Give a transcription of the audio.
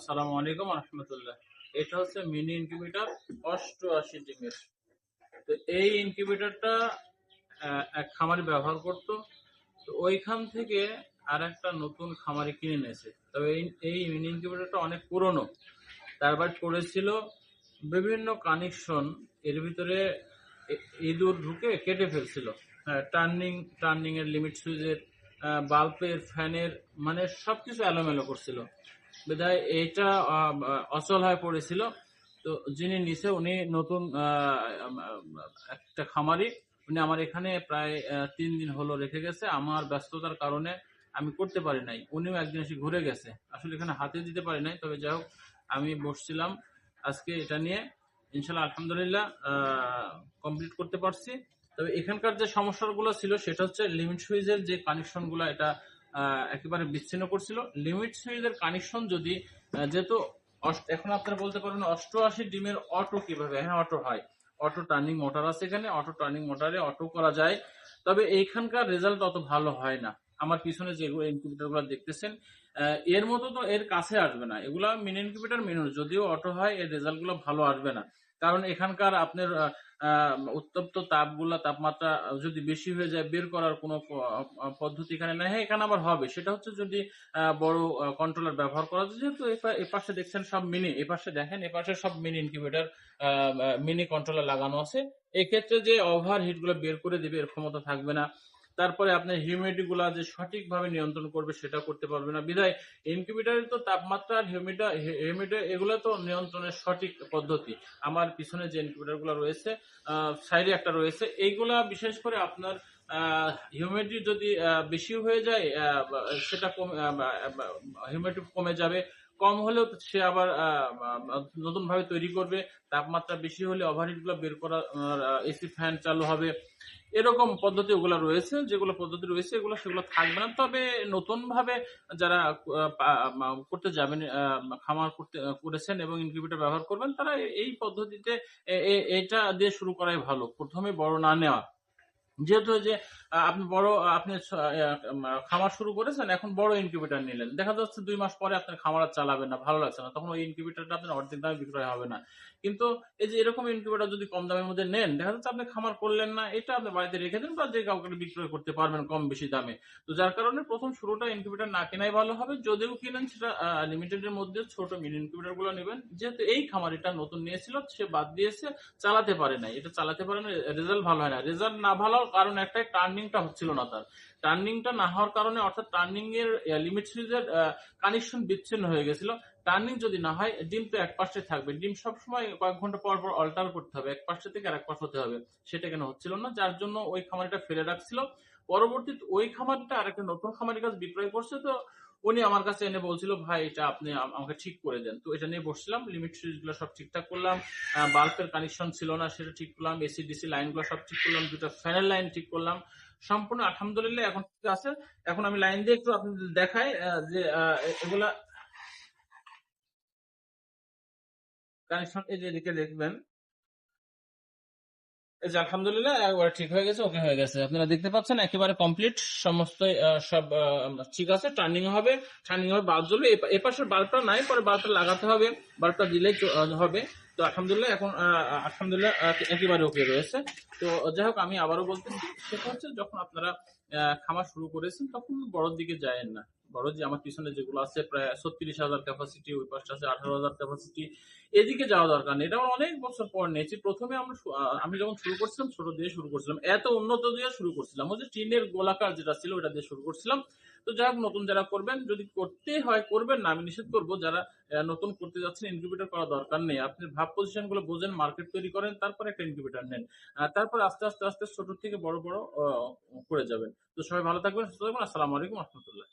আসসালামু আলাইকুম রহমতুল্লাহ। এটা হচ্ছে মিনি ইনকিউবেটর অষ্টআশি ডিমের। তো এই ইনকিউবেটরটা এক খামারি ব্যবহার করত। তো ওইখান থেকে আর একটা নতুন খামারি কিনে নিয়েছে। তবে এই মিনি ইনকিউবেটরটা অনেক পুরনো। তারপর পড়েছিল বিভিন্ন কানেকশন। এর ভিতরে ইঁদুর ঢুকে কেটে ফেলছিল। টার্নিং টার্নিং এর লিমিট সুইচের বাল্বের, ফ্যানের মানে সবকিছু এলোমেলো করছিল। বিধায় এইটা অচল হয়ে পড়েছিল। তো যিনি নিচে উনি নতুন একটা খামারি। উনি আমার এখানে প্রায় তিন দিন হলো রেখে গেছে। আমার ব্যস্ততার কারণে আমি করতে পারি নাই। উনিও একদিন এসে ঘুরে গেছে। আসলে এখানে হাতে দিতে পারি নাই, তবে যাই হোক, আমি বসছিলাম আজকে এটা নিয়ে। ইনশাল্লাহ আলহামদুলিল্লাহ কমপ্লিট করতে পারছি। তবে এখানকার যে সমস্যাগুলো ছিল, সেটা হচ্ছে লিমিট সুইজের যে কানেকশনগুলো এটা একেবারে বিচ্ছিন্ন করছিল। লিমিট সুইচের কানেকশন যদি যেহেতু এখন আপনারা বলতে পারেন অষ্টআশি ডিমের অটো কীভাবে? হ্যাঁ অটো হয়। অটো টার্নিং মোটর আছে এখানে অটো টার্নিং মোটরে অটো করা যায়। তবে এইখানকার রেজাল্ট অত ভালো হয় না। আমার পিছনে যে ইনকিউবেটরগুলো দেখতেছেন এর মতো তো এর কাছে আসবে না। এগুলা মিনি ইনকিউবেটর মিনি যদিও অটো হয়, এর রেজাল্টগুলো ভালো আসবে না। কারণ এখানকার আপনার উত্তপ্ত তাপগুলা তাপমাত্রা যদি বেশি হয়ে যায়, বের করার কোনো পদ্ধতি এখানে নেই। হ্যাঁ এখানে আবার হবে। সেটা হচ্ছে যদি বড় কন্ট্রোলার ব্যবহার করা যায়। যেহেতু এপা- এপাশে দেখছেন সব মিনি এপাশে দেখেন এপাশে সব মিনি ইনকিউবেটর মিনি কন্ট্রোলার লাগানো আছে। এক্ষেত্রে যে ওভার হিটগুলো বের করে দিবে, এর ক্ষমতা থাকবে না। তারপরে আপনার হিউমিডিটি গুলা যে সঠিকভাবে নিয়ন্ত্রণ করবে সেটা করতে পারবে না। বিধায় ইনকিউবেটারের তো তাপমাত্রা আর হিউমিডা হিউমিডি এগুলো তো নিয়ন্ত্রণের সঠিক পদ্ধতি। আমার পিছনে যে ইনকিউবেটারগুলো রয়েছে সাইডে একটা রয়েছে, এইগুলা বিশেষ করে আপনার হিউমিডিটি যদি বেশি হয়ে যায় সেটা কমে হিউমিডিটি কমে যাবে। কম হলেও সে আবার নতুন ভাবে তৈরি করবে। তাপমাত্রা বেশি হলে ওভারহিটগুলো বের করা এসি ফ্যান চালু হবে। এরকম পদ্ধতি ওগুলো রয়েছে, যেগুলো পদ্ধতি রয়েছে, এগুলো, সেগুলো থাকবে না। তবে নতুন ভাবে যারা করতে যাবেন খামার করতে করেছেন এবং ইনকিউবেটর ব্যবহার করবেন, তারা এই পদ্ধতিতে এটা দিয়ে শুরু করাই ভালো। প্রথমে বড় না নেওয়া। যেহেতু যে আপনি বড় আপনি খামার শুরু করেছেন, এখন বড় ইনকিউবেটর নিলেন। দেখা যাচ্ছে দুই মাস পরে আপনার খামার আর চালাবেন না, ভালো লাগছে না। তখন ওই ইনকিউবেটরটা আপনার অর্ধেক দামে বিক্রয় হবে না। কিন্তু এই যে এরকম ইনকিউবেটর যদি কম দামের মধ্যে নেন, দেখা যাচ্ছে আপনি খামার করলেন না, এটা আপনি বাড়িতে রেখে দেন বা যে কাউকে বিক্রয় করতে পারবেন কম বেশি দামে। তো যার কারণে প্রথম শুরুটা ইনকিউবেটর না কেনাই ভালো হবে। যদিও কিনেন, সেটা লিমিটেড এর মধ্যে ছোট মিনি ইনকিউবেটরগুলো নেবেন। যেহেতু এই খামার এটা নতুন নিয়েছিল, সে বাদ দিয়েছে, চালাতে পারে না এটা চালাতে পারে না, রেজাল্ট ভালো হয় না। রেজাল্ট না ভালো কারণ একটাই টার্নিংটা হচ্ছিল না তার। টার্নিংটা না হওয়ার কারণে অর্থাৎ টার্নিং এর লিমিট সুইচের কানেকশন বিচ্ছিন্ন হয়ে গেছিল। টার্নিং যদি না হয়, ডিম তো এক পাশে থাকবে। ডিম সবসময় কয়েক ঘণ্টা পর পর অল্টার করতে হবে, এক পাশে থেকে আর এক পাশ হতে হবে। সেটা কেন হচ্ছিল না? যার জন্য ওই খামারিটা ফেলে রাখছিল। পরবর্তীতে ওই খামারটা আর একটা নতুন খামারের কাছে বিক্রয় করছে। তো উনি আমার কাছে এনে বলছিল, ভাই, এটা আপনি আমাকে ঠিক করে দেন। তো এটা নিয়ে বসছিলাম লিমিট সুইচগুলো সব ঠিকঠাক করলাম বাল্বের কানেকশন ছিল না, সেটা ঠিক করলাম এসি ডিসি লাইনগুলো সব ঠিক করলাম, দুটো ফ্যানের লাইন ঠিক করলাম। সম্পূর্ণ আলহামদুলিল্লাহ এখন ঠিক আছে। এখন আমি লাইন দিয়ে একটু আপনাদের দেখাই যে এগুলা কানেকশন এই যে এদিকে দেখবেন এই যে আলহামদুলিল্লাহ, একবার ঠিক হয়ে গেছে ওকে হয়ে গেছে। আপনারা দেখতে পাচ্ছেন, একেবারে কমপ্লিট সমস্ত সব ঠিক আছে টার্নিং হবে টার্নিং হবে, বাল্ব জ্বলবে। এপাশের বাল্বটা নাই, পরে বাল্বটা লাগাতে হবে, বাল্বটা দিলেই চ- হবে। তো আলহামদুলিল্লাহ, এখন আলহামদুলিল্লাহ একেবারে ওকে রয়েছে। তো যাই হোক, আমি আবারও বলতে সেটা হচ্ছে যখন আপনারা খামার শুরু করেছেন, তখন বড়র দিকে যায়েন না। বড় যে আমার পিছনে যেগুলো আছে প্রায় ছত্রিশ হাজার ক্যাপাসিটি ওই পাশটা আছে আঠারো হাজার ক্যাপাসিটি এদিকে যাওয়া দরকার নেই। এটা আমরা অনেক বছর পর নিয়েছি প্রথমে আমরা আমি যখন শুরু করছিলাম, ছোট দিয়ে শুরু করছিলাম, এত উন্নত দিয়ে শুরু করছিলাম। ওই যে টিনের গোলাকার যেটা ছিল ওটা দিয়ে শুরু করছিলাম। তো যাই হোক, নতুন যারা করবেন, যদি করতে হয়, করবেন না, আমি নিষেধ করব। যারা নতুন করতে যাচ্ছেন ইনকিউবেটর করা দরকার নেই। আপনি ভাব পজিশনগুলো বোঝেন মার্কেট তৈরি করেন, তারপর একটা ইনকিউবেটর নেন। তারপর আস্তে আস্তে আস্তে ছোট থেকে বড় বড় করে যাবেন। তো সবাই ভালো থাকবেন, সুস্থ থাকবেন। আসসালামু আলাইকুম রহমতুল্লাহ।